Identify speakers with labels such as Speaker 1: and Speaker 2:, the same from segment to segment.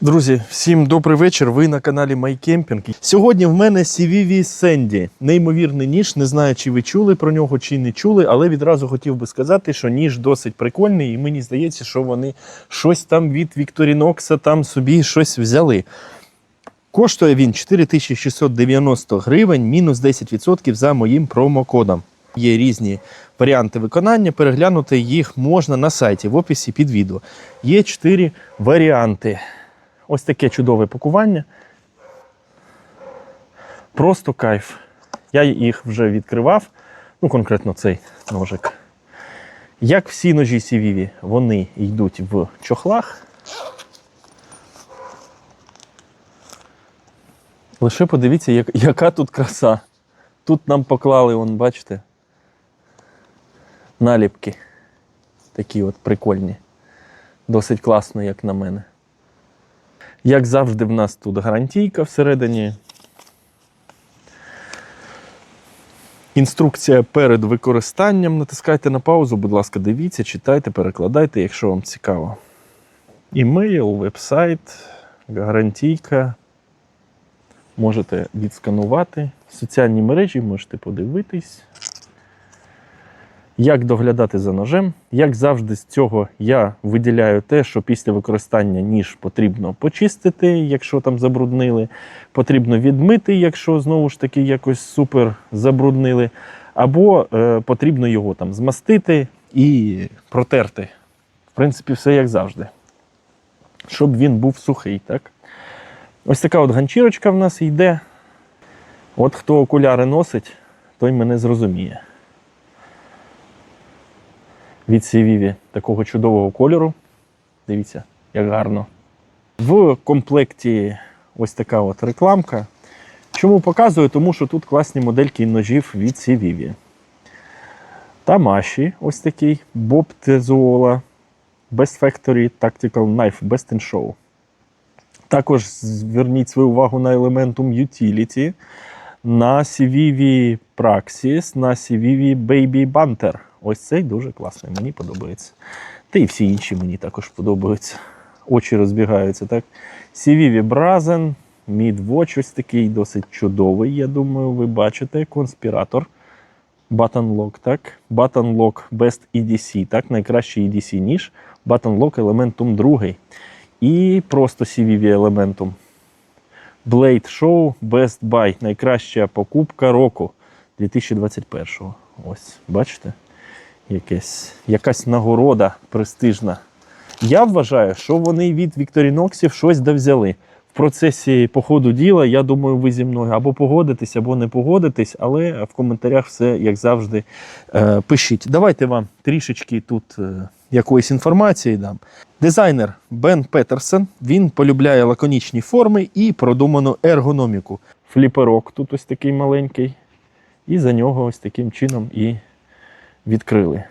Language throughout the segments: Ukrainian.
Speaker 1: Друзі, всім добрий вечір. Ви на каналі MyCamping. Сьогодні в мене CVV Sandy. Неймовірний ніж. Не знаю, чи ви чули про нього, чи не чули, але відразу хотів би сказати, що ніж досить прикольний, і мені здається, що вони щось там від Victorinox там собі щось взяли. Коштує він 4690 гривень, мінус 10% за моїм промокодом. Є різні варіанти виконання. Переглянути їх можна на сайті в описі під відео. Є чотири варіанти. Ось таке чудове пакування. Просто кайф. Я їх вже відкривав. Ну, конкретно цей ножик. Як всі ножі Сівіві, вони йдуть в чохлах. Лише подивіться, як, яка тут краса. Тут нам поклали, вон, бачите, наліпки. Такі от прикольні. Досить класно, як на мене. Як завжди, в нас тут гарантійка всередині. Інструкція перед використанням. Натискайте на паузу, будь ласка, дивіться, читайте, перекладайте, якщо вам цікаво. Імейл, вебсайт, гарантійка. Можете відсканувати. Соціальні мережі можете подивитись. Як доглядати за ножем? Як завжди, з цього я виділяю те, що після використання ніж потрібно почистити, якщо там забруднили, потрібно відмити, якщо знову ж таки якось супер забруднили, або е, потрібно його там змастити і протерти. В принципі, все як завжди. Щоб він був сухий. так? Ось така от ганчірочка в нас йде. От хто окуляри носить, той мене зрозуміє від Сівіві такого чудового кольору. Дивіться, як гарно. В комплекті ось така от рекламка. Чому показую? Тому що тут класні модельки ножів від Сівіві. Тамаші, ось такий, Bob Tezuola, Best Factory Tactical Knife, Best in Show. Також зверніть свою увагу на Elementum Utility, на CVV Praxis, на CVV Baby Banter. Ось цей дуже класний, мені подобається. Та й всі інші мені також подобаються. Очі розбігаються, так? CVV Brazen, Midwatch ось такий досить чудовий, я думаю, ви бачите. Конспіратор. Lock, так? Lock Best EDC, так? Найкращий EDC ніж. Lock Elementum 2. І просто CVV Elementum. Blade Show Best Buy. Найкраща покупка року 2021. Ось, бачите? Якесь, якась нагорода престижна. Я вважаю, що вони від Вікторіноксів щось да взяли. В процесі по ходу діла, я думаю, ви зі мною або погодитесь, або не погодитесь, але в коментарях все, як завжди, е, пишіть. Давайте вам трішечки тут е, якоїсь інформації дам. Дизайнер Бен Петерсон він полюбляє лаконічні форми і продуману ергономіку. Фліперок тут ось такий маленький. І за нього ось таким чином і відкрили.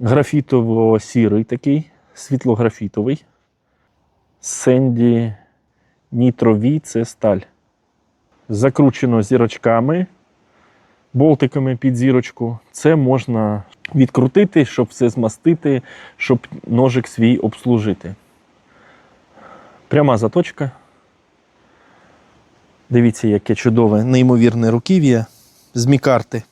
Speaker 1: Графітово-сірий такий, світлографітовий. Сенді Нітрові це сталь. Закручено зірочками, болтиками під зірочку. Це можна відкрутити, щоб все змастити, щоб ножик свій обслужити. Пряма заточка. Дивіться, яке чудове, неймовірне руків'я з мікарти.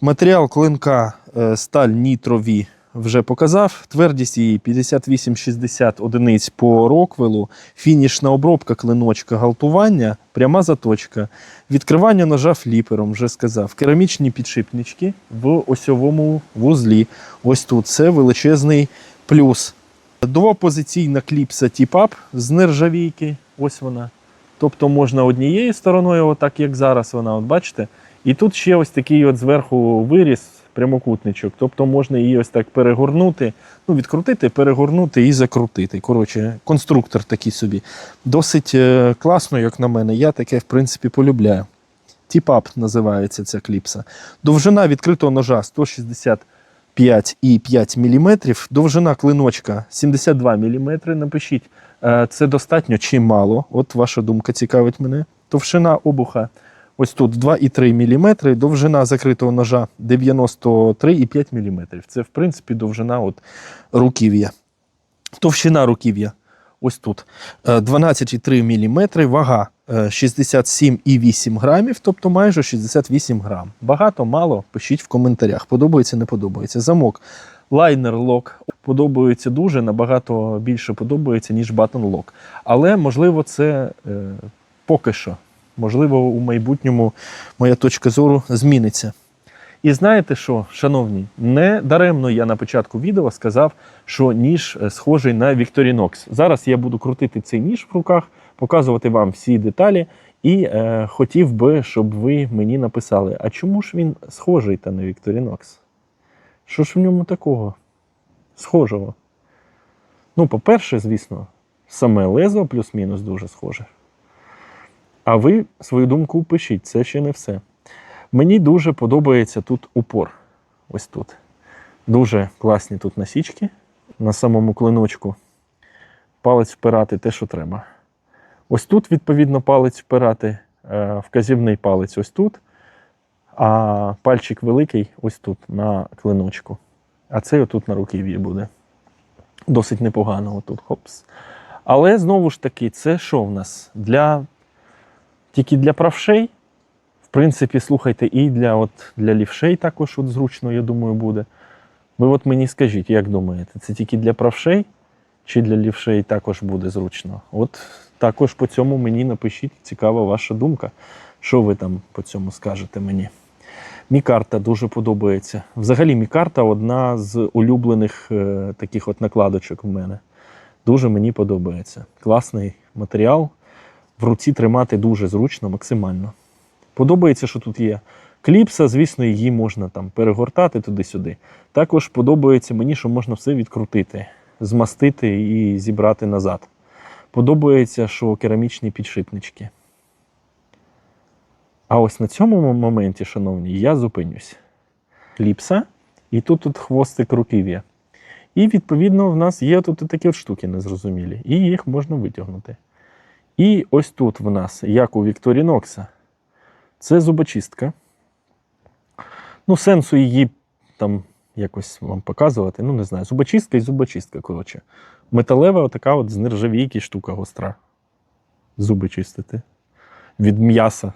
Speaker 1: Матеріал клинка е, сталь нітрові вже показав. Твердість її 58-60 одиниць по роквелу, фінішна обробка клиночка, галтування, пряма заточка, відкривання ножа фліпером, вже сказав. Керамічні підшипнички в осьовому вузлі. Ось тут це величезний плюс. Двопозиційна кліпса тіп-ап з нержавійки. Ось вона. Тобто можна однією стороною, отак як зараз вона, от бачите. І тут ще ось такий от зверху виріз, прямокутничок. Тобто можна її ось так перегорнути, ну, відкрутити, перегорнути і закрутити. Коротше, конструктор такий собі. Досить е, класно, як на мене. Я таке, в принципі, полюбляю. Тіп-ап називається ця кліпса. Довжина відкритого ножа 165,5 мм. Довжина клиночка 72 мм. Напишіть, е, це достатньо чи мало. От ваша думка цікавить мене. Товщина обуха ось тут 2,3 мм, довжина закритого ножа 93,5 мм. Це, в принципі, довжина от руків'я. Товщина руків'я ось тут е, 12,3 мм, вага е, 67,8 грамів, тобто майже 68 грам. Багато, мало, пишіть в коментарях. Подобається, не подобається. Замок лайнер лок подобається дуже, набагато більше подобається, ніж батон лок. Але можливо, це е, поки що. Можливо, у майбутньому моя точка зору зміниться. І знаєте що, шановні, не даремно я на початку відео сказав, що ніж е, схожий на Victorinox. Зараз я буду крутити цей ніж в руках, показувати вам всі деталі. І е, хотів би, щоб ви мені написали, а чому ж він схожий та на Victorinox? Що ж в ньому такого схожого? Ну, по-перше, звісно, саме лезо плюс-мінус дуже схоже. А ви свою думку пишіть, це ще не все. Мені дуже подобається тут упор. Ось тут. Дуже класні тут насічки на самому клиночку. Палець впирати те, що треба. Ось тут, відповідно, палець впирати, е, вказівний палець ось тут, а пальчик великий ось тут на клиночку. А цей отут на руків'ї буде. Досить непогано отут. Хопс. Але знову ж таки, це що в нас? Для... Тільки для правшей. В принципі, слухайте, і для, от, для лівшей також от зручно, я думаю, буде. Ви от мені скажіть, як думаєте, це тільки для правшей чи для лівшей також буде зручно? От також по цьому мені напишіть, цікава ваша думка. Що ви там по цьому скажете мені? Мікарта дуже подобається. Взагалі, мікарта одна з улюблених е, таких от накладочок в мене. Дуже мені подобається. Класний матеріал. В руці тримати дуже зручно, максимально. Подобається, що тут є кліпса, звісно, її можна там перегортати туди-сюди. Також подобається мені, що можна все відкрутити, змастити і зібрати назад. Подобається, що керамічні підшипнички. А ось на цьому моменті, шановні, я зупинюсь. Кліпса, і тут, тут хвостик руків'я. І, відповідно, в нас є тут такі от штуки незрозумілі, і їх можна витягнути. І ось тут в нас, як у Вікторінокса, це зубочистка. Ну, сенсу її там якось вам показувати. Ну, не знаю, зубочистка і зубочистка, коротше. Металева, отака от з нержавійки штука гостра. Зуби чистити. Від м'яса.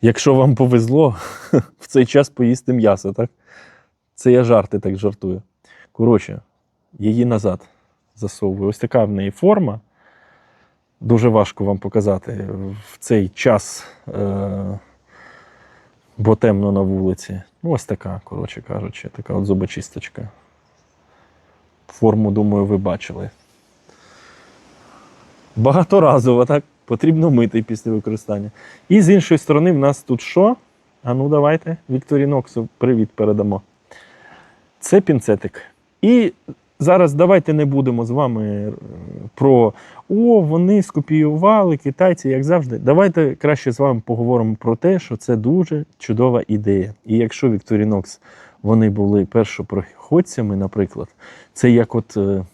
Speaker 1: Якщо вам повезло, в цей час поїсти м'ясо, так? Це я жарти так жартую. Коротше, її назад засовую. Ось така в неї форма. Дуже важко вам показати в цей час, е- бо темно на вулиці. Ну, ось така, коротше кажучи, така от зубочисточка. Форму, думаю, ви бачили. Багаторазово, так? Потрібно мити після використання. І з іншої сторони, в нас тут що? А ну, давайте Вікторіноксу привіт передамо. Це пінцетик. І зараз давайте не будемо з вами е, про о, вони скопіювали китайці, як завжди. Давайте краще з вами поговоримо про те, що це дуже чудова ідея. І якщо Victorinox вони були першопроходцями, наприклад, це як от е,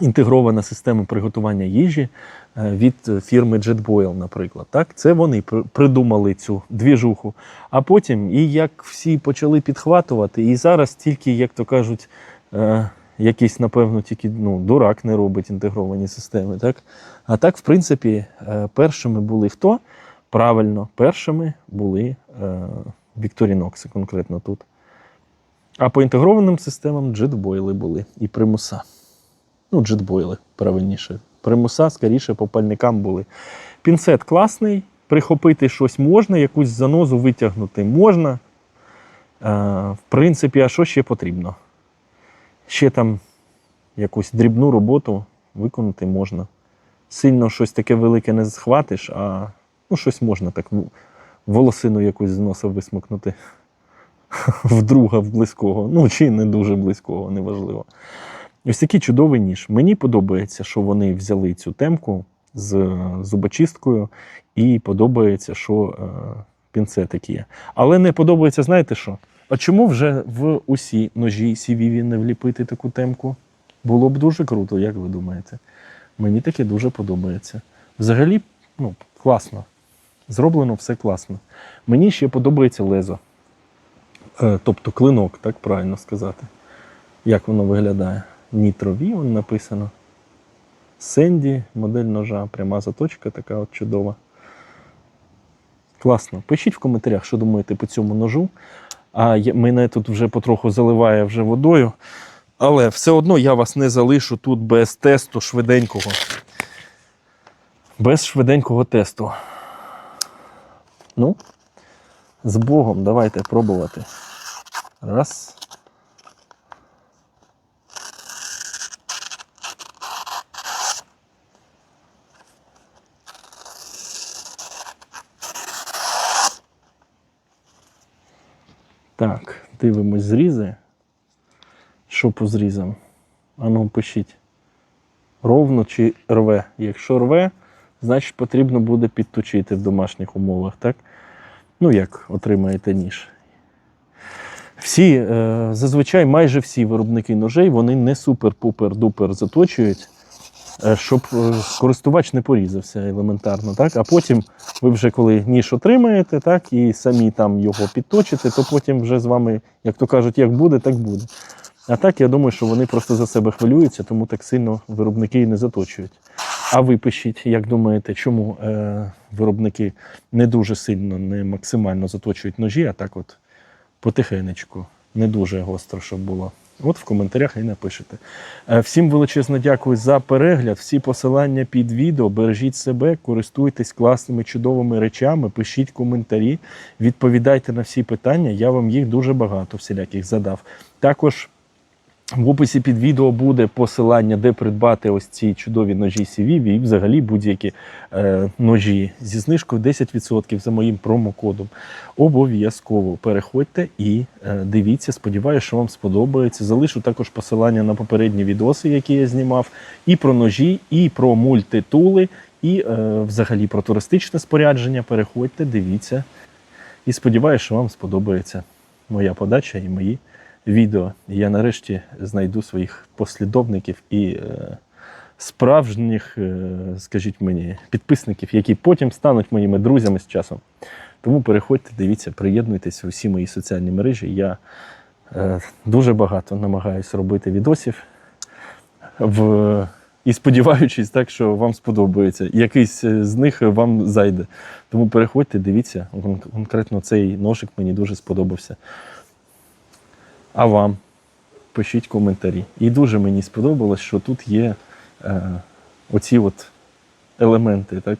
Speaker 1: інтегрована система приготування їжі е, від фірми JetBoil, наприклад. Так? Це вони при- придумали цю двіжуху. А потім, і як всі почали підхватувати, і зараз тільки, як то кажуть, якийсь, напевно, тільки ну, дурак не робить інтегровані системи. Так? А так, в принципі, е, першими були хто? Правильно, першими були е, Victorinox конкретно тут. А по інтегрованим системам джетбойли були і примуса. Ну, джетбойли, правильніше. Примуса, скоріше, по пальникам були. Пінцет класний, прихопити щось можна, якусь занозу витягнути можна. Е, в принципі, а що ще потрібно? Ще там якусь дрібну роботу виконати можна. Сильно щось таке велике не схватиш, а ну, щось можна так ну, волосину якусь з носа висмокнути. В друга, в близького. Ну, чи не дуже близького, неважливо. Ось такий чудовий ніж. Мені подобається, що вони взяли цю темку з зубочисткою, і подобається, що е, пінцетик є. Але не подобається, знаєте що? А чому вже в усі ножі CVV не вліпити таку темку? Було б дуже круто, як ви думаєте? Мені таке дуже подобається. Взагалі, ну, класно. Зроблено все класно. Мені ще подобається лезо. Е, тобто клинок, так правильно сказати. Як воно виглядає? Нітрові, воно написано. Сенді, модель ножа, пряма заточка, така от чудова. Класно. Пишіть в коментарях, що думаєте по цьому ножу. А мене тут вже потроху заливає вже водою. Але все одно я вас не залишу тут без тесту швиденького. Без швиденького тесту. Ну, з Богом, давайте пробувати. Раз. Так, дивимось зрізи. Що по зрізам? Ану, пишіть. Ровно чи рве. Якщо рве, значить потрібно буде підточити в домашніх умовах, так? Ну, як отримаєте ніж. Всі, е, зазвичай майже всі виробники ножей, вони не супер-пупер-дупер заточують, щоб е, користувач не порізався елементарно. Так? А потім ви вже коли ніж отримаєте, так, і самі там його підточите, то потім вже з вами, як то кажуть, як буде, так буде. А так я думаю, що вони просто за себе хвилюються, тому так сильно виробники і не заточують. А ви пишіть, як думаєте, чому е, виробники не дуже сильно, не максимально заточують ножі, а так от потихенечку, не дуже гостро, щоб було. От в коментарях і напишете. Е, Всім величезно дякую за перегляд. Всі посилання під відео. Бережіть себе, користуйтесь класними чудовими речами, пишіть коментарі, відповідайте на всі питання. Я вам їх дуже багато всіляких задав. Також в описі під відео буде посилання, де придбати ось ці чудові ножі CV і взагалі будь-які е, ножі зі знижкою 10% за моїм промокодом. Обов'язково переходьте і е, дивіться. Сподіваюся, що вам сподобається. Залишу також посилання на попередні відоси, які я знімав, і про ножі, і про мультитули, і е, взагалі про туристичне спорядження. Переходьте, дивіться. І сподіваюся, що вам сподобається моя подача і мої відео. І я нарешті знайду своїх послідовників і е, справжніх, е, скажіть мені, підписників, які потім стануть моїми друзями з часом. Тому переходьте, дивіться, приєднуйтесь в усі мої соціальні мережі. Я е, дуже багато намагаюся робити відосів. В... І сподіваючись, так, що вам сподобається. Якийсь з них вам зайде. Тому переходьте, дивіться. Конкретно цей ножик мені дуже сподобався. А вам пишіть коментарі. І дуже мені сподобалось, що тут є е, оці от елементи, так,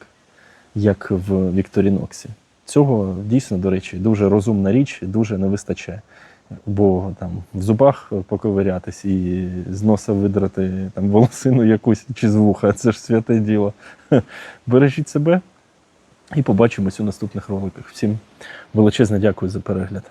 Speaker 1: як в Вікторіноксі. Цього дійсно, до речі, дуже розумна річ, дуже не вистачає. Бо там в зубах поковирятись і з носа видрати там волосину якусь чи з вуха, це ж святе діло. Бережіть себе і побачимось у наступних роликах. Всім величезне дякую за перегляд.